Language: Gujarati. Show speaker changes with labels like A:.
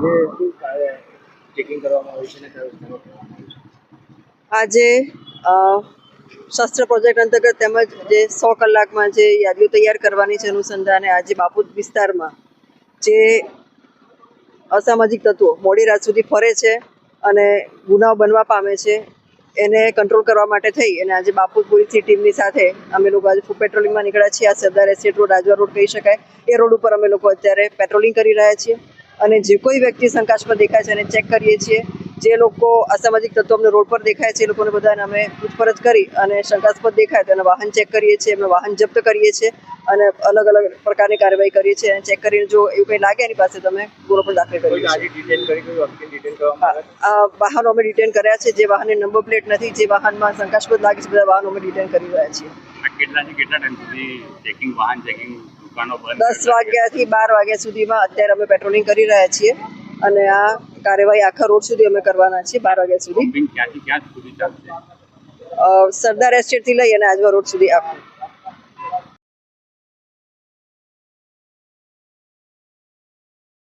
A: આજે શું ચેકિંગ કરવામાં આવ્યું છે ને કયો વિસ્તારમાં કરવામાં આવ્યું છે?
B: આજે શસ્ત્ર પ્રોજેક્ટ અંતર્ગત તેમજ જે સો કલાકમાં જે યાદીઓ તૈયાર કરવાની છે અનુસંધાને આજે બાપુત વિસ્તારમાં જે અસામાજિક તત્વો મોડી રાત સુધી ફરે છે અને ગુનાઓ બનવા પામે છે, એને કંટ્રોલ કરવા માટે થઈ અને આજે પોલીસની ટીમની સાથે અમે લોકો આજે પેટ્રોલિંગમાં નીકળ્યા છીએ. આ સરદાર એસેટ રોડ રાજવા રોડ કહી શકાય. એ રોડ ઉપર અમે લોકો અત્યારે પેટ્રોલિંગ કરી રહ્યા છીએ. અને જે કોઈ વ્યક્તિ શંકાસ્પદ દેખાય છે એને ચેક કરીએ છીએ. જે લોકો અસામાજિક તત્વો અમને રોડ પર દેખાય છે એ લોકોને બધાને અમે પૂછપરછ કરી અને શંકાસ્પદ દેખાય તો એને વાહન ચેક કરીએ છીએ એમને વાહન જપ્ત કરીએ છીએ અને અલગ અલગ પ્રકારની કાર્યવાહી કરીએ છીએ અને ચેક કરીને જો એવું કંઈ લાગે એની પાસે તમે ગુનો પણ દાખલ
A: કરી
B: વાહનો અમે ડિટેન કર્યા છે જે વાહનની નંબર પ્લેટ નથી જે વાહનમાં શંકાસ્પદ લાગે છે બધા વાહનો અમે ડિટેન કરી રહ્યા છીએ.
C: કેટલા કેટલા ટાઈમ સુધી ચેકિંગ વાહન ચેકિંગ
B: દસ વાગ્યાથી બાર વાગ્યા સુધીમાં અત્યારે અમે પેટ્રોલિંગ કરી રહ્યા છીએ અને આ કાર્યવાહી આખા રોડ સુધી અમે કરવાના છીએ બાર વાગ્યા સુધી. સરદાર એસ્ટેટથી લઈ અને આજવા રોડ સુધી આખું